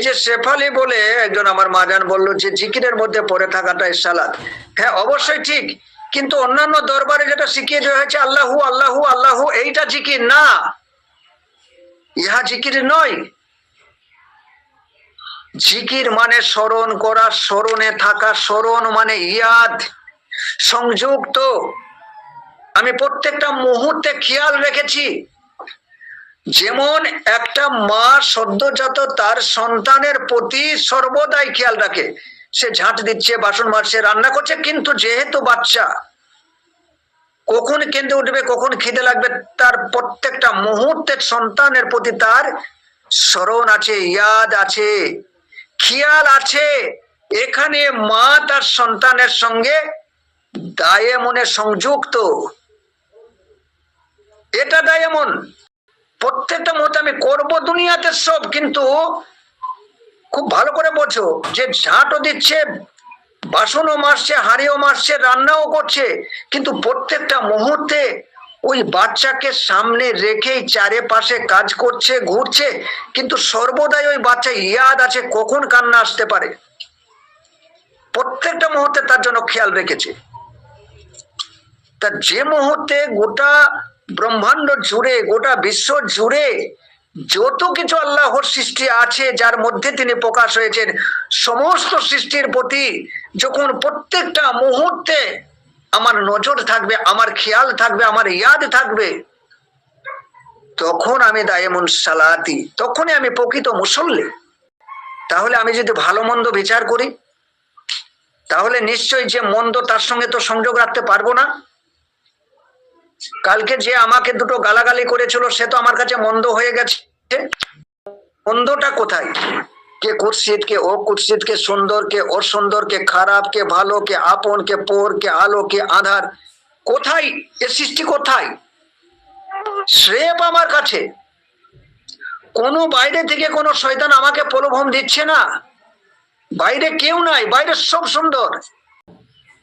যে শেফালি বলে একজন আমার মাজান বলল যে জিকিরের মধ্যে পড়ে থাকাটা সালাদ হ্যাঁ অবশ্যই ঠিক। কিন্তু অন্যান্য দরবারে যেটা শিখিয়ে দেওয়া হয়েছে, আল্লাহু আল্লাহু আল্লাহু, এইটা জিকির না। ইহা জিকির নয়। জিকির মানে স্মরণ করা, স্মরণে থাকা, স্মরণ মানে ইয়াদ, সংযুক্ত। আমি প্রত্যেকটা মুহূর্তে খেয়াল রেখেছি। যেমন একটা মা সদ্যজাত তার সন্তানের প্রতি সর্বদাই খেয়াল রাখে। সে ঝাঁট দিচ্ছে, বাসন মারছে রান্না করছে, কিন্তু যেহেতু বাচ্চা, কখন কেঁদে উঠবে, কখন খিদে লাগবে, তার প্রত্যেকটা মুহূর্তের সন্তানের প্রতি তার স্মরণ আছে, ইয়াদ আছে, খেয়াল আছে। এখানে মা তার সন্তানের সঙ্গে দায়ে মনে সংযুক্ত। এটা দায়মন প্রত্যেকটা মুহূর্তে আমি করব দুনিয়াতে সব, কিন্তু খুব ভালো করে বোঝো যে ঝাঁটও দিচ্ছে, বাসনও মারছে, হাঁড়িও মারছে, রান্নাও করছে, কিন্তু প্রত্যেকটা মুহূর্তে ওই বাচ্চাকে সামনে রেখেই চারিপাশে কাজ করছে, ঘুরছে, কিন্তু সর্বদাই ওই বাচ্চা ইয়াদ আছে, কখন কান্না আসতে পারে। প্রত্যেকটা মুহূর্তে তার জন্য খেয়াল রেখেছে। তা যে মুহূর্তে গোটা ব্রহ্মাণ্ড জুড়ে, গোটা বিশ্ব জুড়ে যত কিছু আল্লাহর সৃষ্টি আছে, যার মধ্যে তিনি প্রকাশ হয়েছেন, সমস্ত সৃষ্টির প্রতি যখন প্রত্যেকটা মুহূর্তে আমার নজর থাকবে, আমার খেয়াল থাকবে, আমার ইয়াদ থাকবে, তখন আমি দায়েমন সালাতি, তখনই আমি প্রকৃত মুসল্লি। তাহলে আমি যদি ভালো মন্দ বিচার করি, তাহলে নিশ্চয়ই যে মন্দ তার সঙ্গে তো সংযোগ রাখতে পারব না। কালকে যে আমাকে দুটো গালাগালি করেছিল, সে তো আমার কাছে মন্দ হয়ে গেছে। মন্দটা কোথায়? কে কুৎসিত কে ও কুৎসিত কে সুন্দর কে অসুন্দর কে খারাপ কে ভালো কে আপন কে পোর কে আলো কে আধার। কোথায়? এ সৃষ্টি কোথায়? শ্রেপ আমার কাছে। কোনো বাইরে থেকে কোনো শয়তান আমাকে প্রলোভন দিচ্ছে না। বাইরে কেউ নাই, বাইরে সব সুন্দর।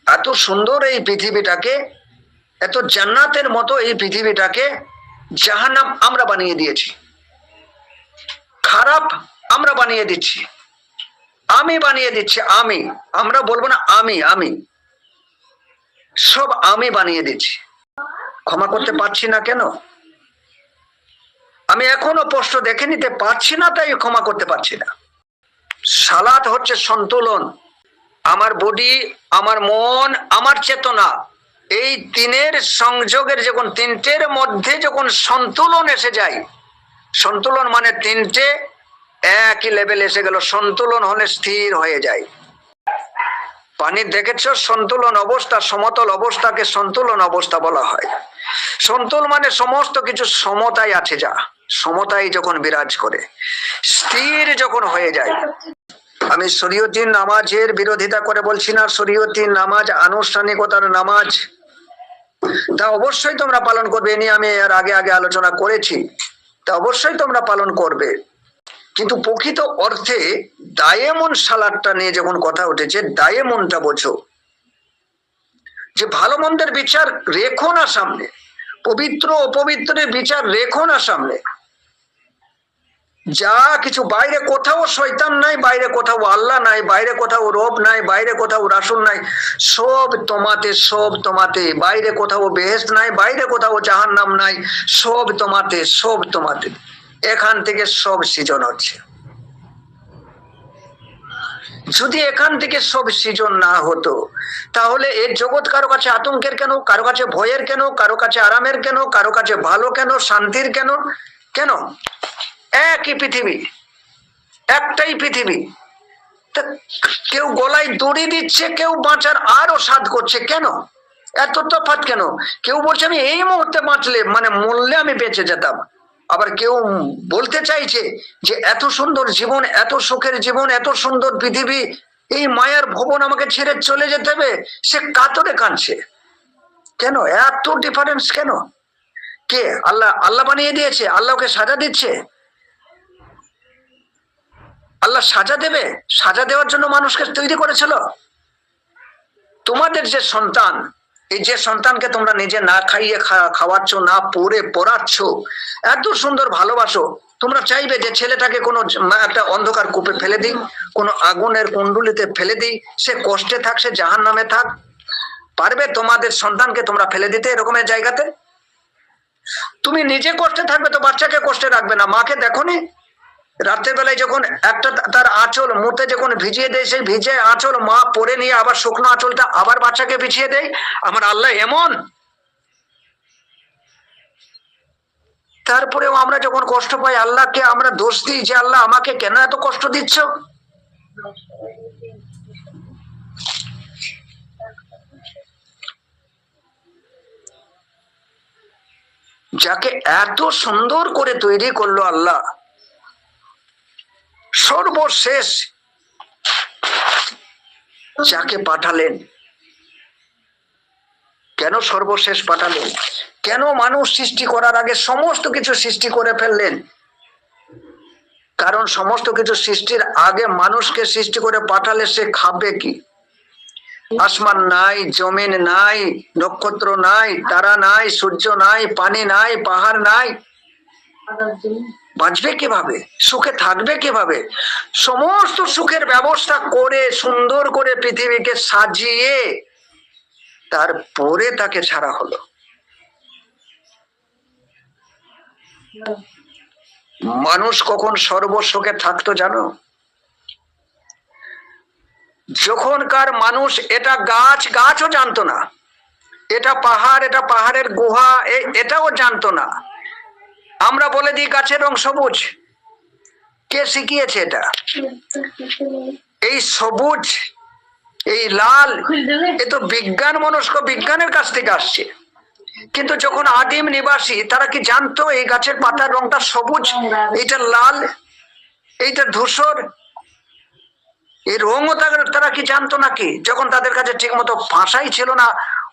এত সুন্দর এই পৃথিবীটাকে এত জান্নাতের মতো এই পৃথিবীটাকে জাহান্নাম আমরা বানিয়ে দিয়েছি। খারাপ আমরা বানিয়ে দিচ্ছি। আমি বানিয়ে দিচ্ছি আমি। আমরা বলব না আমি আমি। সব আমি বানিয়ে দিচ্ছি। ক্ষমা করতে পারছি না কেন? আমি এখনও প্রশ্ন দেখে নিতে পারছি না, তাই ক্ষমা করতে পারছি না। সালাত হচ্ছে সন্তুলন। আমার বডি, আমার মন, আমার চেতনা এই তিনের সংযোগের যখন তিনটের মধ্যে যখন সন্তুলন এসে যায়, সন্তুলন মানে তিনটে একই লেভেল এসে গেল, সন্তুলন হলে স্থির হয়ে যায়। পানি দেখেছ? সন্তুলন অবস্থা, সমতল অবস্থাকে সন্তুলন অবস্থা বলা হয়। সন্তুল মানে সমস্ত কিছু সমতায় আছে যা সমতায় যখন বিরাজ করে, স্থির যখন হয়ে যায়। আমি শরীয়তী নামাজের বিরোধিতা করে বলছি না, শরীয়তী নামাজ আনুষ্ঠানিকতার নামাজ। তা অবশ্যই তোমরা পালন করবে, এ নিয়ে আমি এর আগে আগে আলোচনা করেছি। তা অবশ্যই তোমরা পালন করবে। কিন্তু প্রকৃত অর্থে দায়েমন সালাদটা নিয়ে যখন কথা উঠেছে, দায়েমনটা বোঝো। যে ভালো মন্দের বিচার রেখো না সামনে, পবিত্র অপবিত্রের বিচার রেখো না সামনে। যা কিছু, বাইরে কোথাও শয়তান নাই, বাইরে কোথাও আল্লাহ নাই, বাইরে কোথাও রব নাই, বাইরে কোথাও রাসুল নাই। সব তোমাতে সব তোমাতে। বাইরে কোথাও বেহেস্ত নাই, বাইরে কোথাও জাহান নাম নাই। সব তোমাতে সব তোমাতে। এখান থেকে সব সৃজন হচ্ছে। যদি এখান থেকে সব সৃজন না হতো, তাহলে এর জগৎ কারও কাছে আতঙ্কের কেন? কারও কাছে ভয়ের কেন? কারও কাছে আরামের কেন? কারও কাছে ভালো কেন? শান্তির কেন? কেন? একই পৃথিবী, একটাই পৃথিবী। কেউ গলায় দড়ি দিচ্ছে, কেউ বাঁচার আরও সাধ করছে, কেন? এত তফাৎ কেন? কেউ বলছে, আমি এই মুহূর্তে বাঁচলে মানে মরলে আমি বেঁচে যেতাম। আবার কেউ বলতে চাইছে যে, এত সুন্দর জীবন, এত সুখের জীবন, এত সুন্দর পৃথিবী, এই মায়ার ভবন আমাকে ছেড়ে চলে যেতে হবে? সে কাতরে কাঁদছে। কেন? এত ডিফারেন্স কেন? কে? আল্লাহ আল্লাহ বানিয়ে দিয়েছে আল্লাহকে সাজা দিচ্ছে? আল্লাহ সাজা দেবে, সাজা দেওয়ার জন্য মানুষকে তৈরি করেছিল। তোমাদের যে সন্তান, এই যে সন্তানকে তোমরা নিজে না খাইয়ে খাওয়াচ্ছ, না পরে পড়াচ্ছ, এত সুন্দর ভালোবাসো, তোমরা চাইবে যে ছেলেটাকে কোনো একটা অন্ধকার কূপে ফেলে দিই, কোনো আগুনের কুণ্ডুলিতে ফেলে দিই, সে কষ্টে থাক, সে জাহান নামে থাক। পারবে তোমাদের সন্তানকে তোমরা ফেলে দিতে এরকমের জায়গাতে? তুমি নিজে কষ্টে থাকবে তো বাচ্চাকে কষ্টে রাখবে না, মাকে দেখনি? রাত্রের বেলায় যখন একটা তার আঁচল মুতে যখন ভিজিয়ে দেয়, সেই ভিজে আঁচল মা পরে নিয়ে আবার শুকনো আঁচলটা আবার বাচ্চাকে বিছিয়ে দেয়। আমার আল্লাহ এমন। তারপরেও আমরা যখন কষ্ট পাই, আল্লাহকে আমরা দোষ দিই যে, আল্লাহ আমাকে কেন এত কষ্ট দিচ্ছ? যাকে এত সুন্দর করে তৈরি করল আল্লাহ সর্বশেষ যাকে পাঠালেন। কেন সর্বশেষ পাঠালেন? কেন মানুষ সৃষ্টি করার আগে সমস্ত কিছু সৃষ্টি করে ফেললেন? কারণ সমস্ত কিছু সৃষ্টির আগে মানুষকে সৃষ্টি করে পাঠালে সে খাবে কি? আসমান নাই, জমিন নাই, নক্ষত্র নাই, তারা নাই, সূর্য নাই, পানি নাই, পাহাড় নাই। বাঁচবে কীভাবে? সুখে থাকবে কীভাবে? সমস্ত সুখের ব্যবস্থা করে, সুন্দর করে পৃথিবীকে সাজিয়ে তারপরে তাকে ছাড়া হলো। মানুষ কখন সর্বসুখে থাকতো জানো? যখনকার মানুষ এটা গাছ, গাছও জানতো না। এটা পাহাড়, এটা পাহাড়ের গুহা এটাও জানতো না। আমরা বলে দিই গাছের রং সবুজ। কে শিখিয়েছে এটা? এই সবুজ, এই লাল, এ তো বিজ্ঞান মনস্ক, বিজ্ঞানের কাছ থেকে আসছে। কিন্তু যখন আদিম নিবাসী, তারা কি জানতো এই গাছের পাতার রংটা সবুজ? এইটা লাল, এইটা ধূসর, এই রঙও তারা কি জানতো নাকি? যখন তাদের কাছে ঠিক মতো ভাষাই ছিল না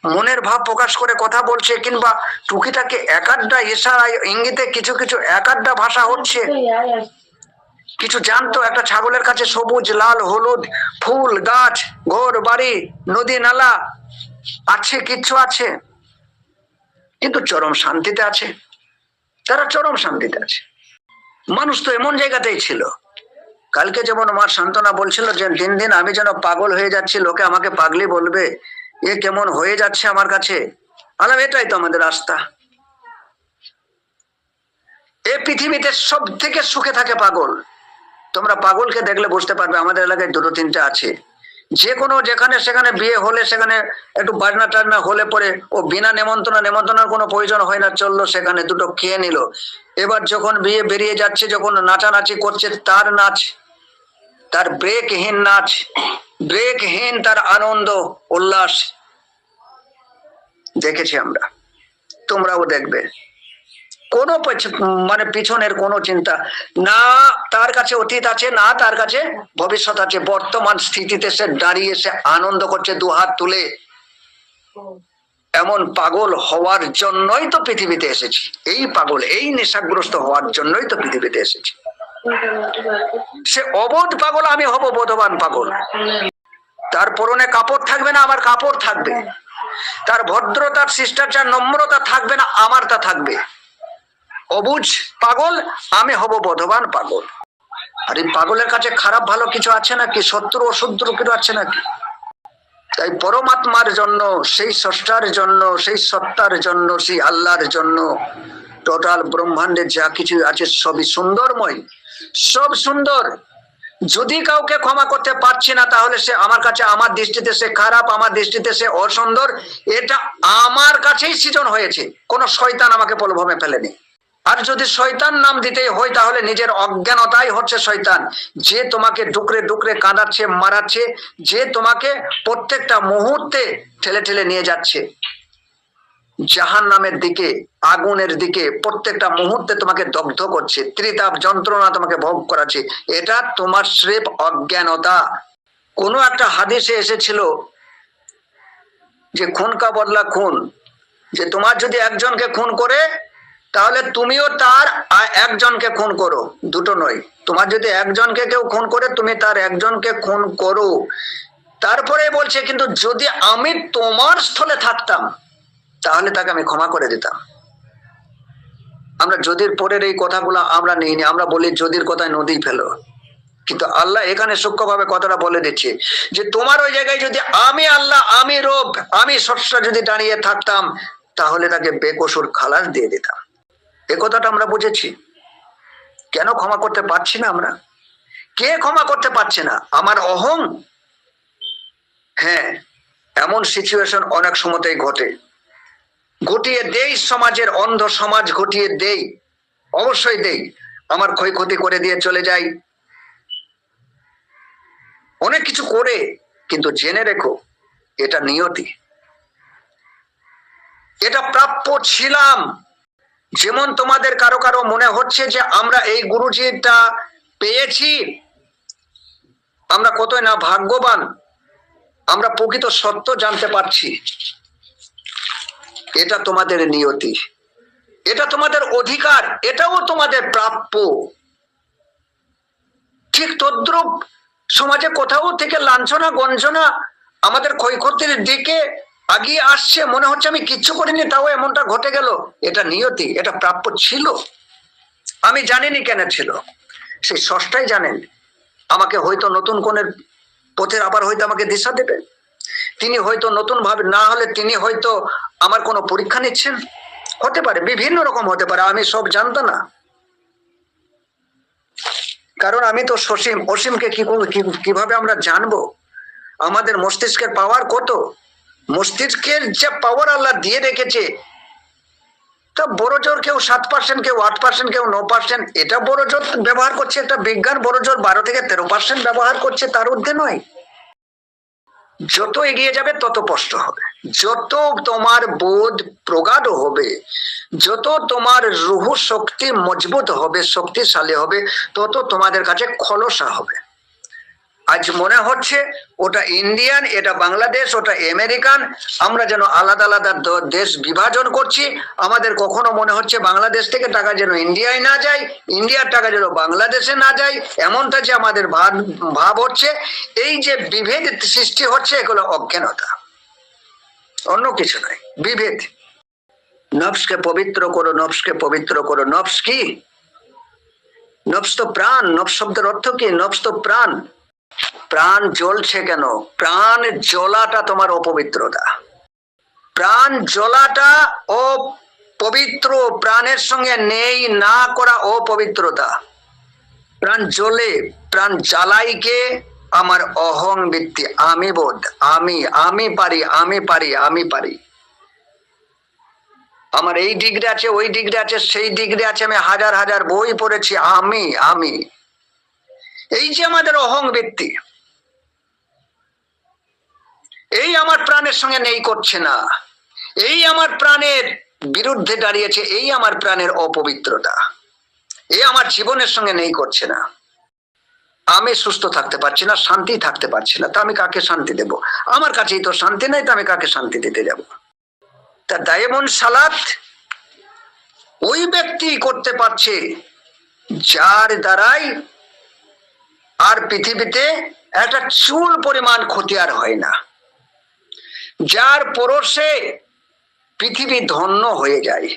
মনের ভাব প্রকাশ করে কথা বলছে কিংবা টুকিটাকে এক আধটা ইশারায় ইঙ্গিতে কিছু কিছু এক আধটা ভাষা হচ্ছে। কিছু জানতো একটা ছাগলের কাছে সবুজ, লাল, হলুদ, ফুল, গাছ, ঘর, বাড়ি, নদী, নালা, আছে কিচ্ছু আছে। কিন্তু চরম শান্তিতে আছে। তারা চরম শান্তিতে আছে। মানুষ তো এমন জায়গাতেই ছিল। কালকে যেমন মা সান্ত্বনা বলছিল যে, দিন দিন আমি যেন পাগল হয়ে যাচ্ছি, লোকে আমাকে পাগলি বলবে। এ কেমন হয়ে যাচ্ছে আমার কাছে? আলাম, এটাই তো আমাদের রাস্তা। এ পৃথিবীতে সব থেকে সুখে থাকে পাগল। তোমরা পাগলকে দেখলে বুঝতে পারবে, আমাদের এলাকায় দুটো তিনটে আছে। যে কোনো যেখানে সেখানে বিয়ে হলে সেখানে একটু বাজনা টাজনা হলে পরে ও বিনা নেমন্ত্রণ নেমন্ত্রণের কোনো প্রয়োজন হয় না, চলল সেখানে, দুটো খেয়ে নিল। এবার যখন বিয়ে বেরিয়ে যাচ্ছে, যখন নাচানাচি করছে, তার নাচ, তার ব্রেকহীন নাচ ব্রেকহীন তার আনন্দ, উল্লাস। দেখেছি আমরা। তোমরাও দেখবে। কোনো মানে পিছনের কোনো চিন্তা। না তার কাছে অতীত আছে, না তার কাছে ভবিষ্যৎ আছে। বর্তমান স্থিতিতে সে দাঁড়িয়ে সে আনন্দ করছে দু হাত তুলে। এমন পাগল হওয়ার জন্যই তো পৃথিবীতে এসেছি। এই পাগল, এই নেশাগ্রস্ত হওয়ার জন্যই তো পৃথিবীতে এসেছি। সে অবোধ পাগল, আমি হব বোধবান পাগল। তার পরনে কাপড় থাকবে না, আমার কাপড় থাকবে। তার ভদ্রতার শিষ্টাচার, নম্রতা থাকবে না আমার তা থাকবে। অবুঝ পাগল, আমি হব বোধবান পাগল। আর এই পাগলের কাছে খারাপ ভালো কিছু আছে নাকি? শত্রু অশত্রু কিছু আছে নাকি? তাই পরমাত্মার জন্য, সেই স্রষ্টার জন্য, সেই সত্তার জন্য, সেই আল্লাহর জন্য টোটাল ব্রহ্মাণ্ডের যা কিছু আছে, সবই সুন্দরময়। সব সুন্দর। যদি কাউকে ক্ষমা করতে পারছি না, তাহলে সে আমার কাছে, আমার দৃষ্টিতে সে খারাপ, আমার দৃষ্টিতে সে অসুন্দর, এটা আমার কাছেই সৃজন হয়েছে। কোনো শয়তান আমাকে প্রলোভনে ফেলেনি। আর যদি শয়তান নাম দিতেই হয়, তাহলে নিজের অজ্ঞানতাই হচ্ছে শয়তান। যে তোমাকে ডুকরে ডুকরে কাঁদাচ্ছে, মারাচ্ছে, যে তোমাকে প্রত্যেকটা মুহূর্তে ঠেলে ঠেলে নিয়ে যাচ্ছে। জাহান নামের দিকে, আগুনের দিকে, প্রত্যেকটা মুহূর্তে তোমাকে দগ্ধ করছে, ত্রিতাপ যন্ত্রণা তোমাকে ভোগ করাচ্ছে। এটা তোমার স্রেফ অজ্ঞানতা। কোনো একটা হাদিসে এসেছিল যে খুন কা বদলা খুন। যে তোমার যদি একজনকে খুন করে, তাহলে তুমিও তার একজনকে খুন করো। দুটো নয়। তোমার যদি একজনকে কেউ খুন করে, তুমি তার একজনকে খুন করো। তারপরে বলছে, কিন্তু যদি আমি তোমার স্থলে থাকতাম তাহলে তাকে আমি ক্ষমা করে দিতাম। আমরা যদির পরের এই কথাগুলো আমরা নিই নি আমরা বলি যদির কথায় নদী ফেলো। কিন্তু আল্লাহ এখানে সূক্ষ্মভাবে কথাটা বলে দিচ্ছে যে, তোমার ওই জায়গায় যদি আমি আল্লাহ, আমি রব, আমি সৎসা যদি দাঁড়িয়ে থাকতাম, তাহলে তাকে বেকসুর খালাস দিয়ে দিতাম। এ কথাটা আমরা বুঝেছি। কেন ক্ষমা করতে পারছি না আমরা? কে ক্ষমা করতে পারছে না? আমার অহং? হ্যাঁ এমন সিচুয়েশন অনেক সময়তেই ঘটে। ঘটিয়ে দেই, সমাজের অন্ধ সমাজ ঘটিয়ে দেই। অবশ্যই দেই। আমার ক্ষয়ক্ষতি করে দিয়ে চলে যাই। অনেক কিছু করে, কিন্তু জেনে রেখো, এটা নিয়তি। এটা প্রাপ্য ছিলাম। যেমন তোমাদের কারও কারও মনে হচ্ছে যে আমরা এই গুরুজিটা পেয়েছি, আমরা কতই না ভাগ্যবান, আমরা প্রকৃত সত্য জানতে পারছি। এটা তোমাদের নিয়তি। এটা তোমাদের অধিকার, এটাও তোমাদের প্রাপ্য। ঠিক তদ্রুপ সমাজে কোথাও থেকে লাঞ্ছনা, গঞ্জনা আমাদের ক্ষয়ক্ষতির দিকে আগিয়ে আসছে, মনে হচ্ছে আমি কিচ্ছু করিনি, তাও এমনটা ঘটে গেল। এটা নিয়তি, এটা প্রাপ্য ছিল। আমি জানিনি কেন ছিল। সেই ষষ্ঠাই জানেন, আমাকে হয়তো নতুন কোনের পথের আবার হয়তো আমাকে দিশা দেবে। তিনি হয়তো নতুন ভাবে, না হলে তিনি হয়তো আমার কোনো পরীক্ষা নিচ্ছেন। হতে পারে, বিভিন্ন রকম হতে পারে, আমি সব জানতো না। কারণ আমি তো সসীম, অসীমকে কি কীভাবে আমরা জানব? আমাদের মস্তিষ্কের পাওয়ার কত? মস্তিষ্কের যে পাওয়ার আল্লাহ দিয়ে রেখেছে, তা বড় জোর কেউ সাত পার্সেন্ট কেউ আট পার্সেন্ট কেউ ন পার্সেন্ট এটা বড় জোর ব্যবহার করছে, এটা বিজ্ঞান বড় জোর বারো থেকে তেরো পার্সেন্ট ব্যবহার করছে, তার ঊর্ধ্বে নয়। যত এগিয়ে যাবে, তত কষ্ট হবে। যত তোমার বোধ প্রগাঢ় হবে, যত তোমার রুহ শক্তি মজবুত হবে, শক্তিশালী হবে, তত তোমাদের কাছে খলসা হবে। আজ মনে হচ্ছে ওটা ইন্ডিয়ান এটা বাংলাদেশ, ওটা আমেরিকান আমরা যেন আলাদা আলাদা দেশ বিভাজন করছি। আমাদের কখনো মনে হচ্ছে বাংলাদেশ থেকে টাকা যেন ইন্ডিয়ায় না যায় ইন্ডিয়ার টাকা যেন বাংলাদেশে না যায়, এমনটা যে আমাদের ভাব হচ্ছে। এই যে বিভেদ সৃষ্টি হচ্ছে, এগুলো অজ্ঞানতা। অন্য কিছু নয়, বিভেদ। নফসকে পবিত্র করো নফসকে পবিত্র করো। নফস কি? নফস তো প্রাণ নফস শব্দের অর্থ কি? নফস তো প্রাণ। প্রাণ জ্বলছে কেন? প্রাণ জ্বলাটা তোমার অপবিত্রতা। প্রাণ জ্বলাটা অপবিত্র, প্রাণের সঙ্গে নেই, না করা অপবিত্রতা। প্রাণ জ্বলে, প্রাণ জ্বালাইকে আমার অহং বৃত্তি। আমি বোধ, আমি আমি পারি আমি পারি আমি পারি। আমার এই ডিগ্রি আছে, ওই ডিগ্রি আছে, সেই ডিগ্রি আছে, আমি হাজার হাজার বই পড়েছি, আমি আমি। এই যে আমাদের অহং ব্যক্তি এই আমার প্রাণের সঙ্গে নেই করছে না, এই আমার প্রাণের বিরুদ্ধে দাঁড়িয়েছে, এই আমার প্রাণের অপবিত্রতা এই আমার জীবনের সঙ্গে নেই করছে না। আমি সুস্থ থাকতে পারছি না, শান্তি থাকতে পারছি না, তা আমি কাকে শান্তি দেব? আমার কাছেই তো শান্তি নেই, তো আমি কাকে শান্তি দিতে যাব? তা দায়মন সালাত ওই ব্যক্তি করতে পারছে, যার দ্বারাই আর পৃথিবীতে একটা চুল পরিমাণ ক্ষতি আর হয় না। যার পরশে পৃথিবী ধন্য হয়ে যায়।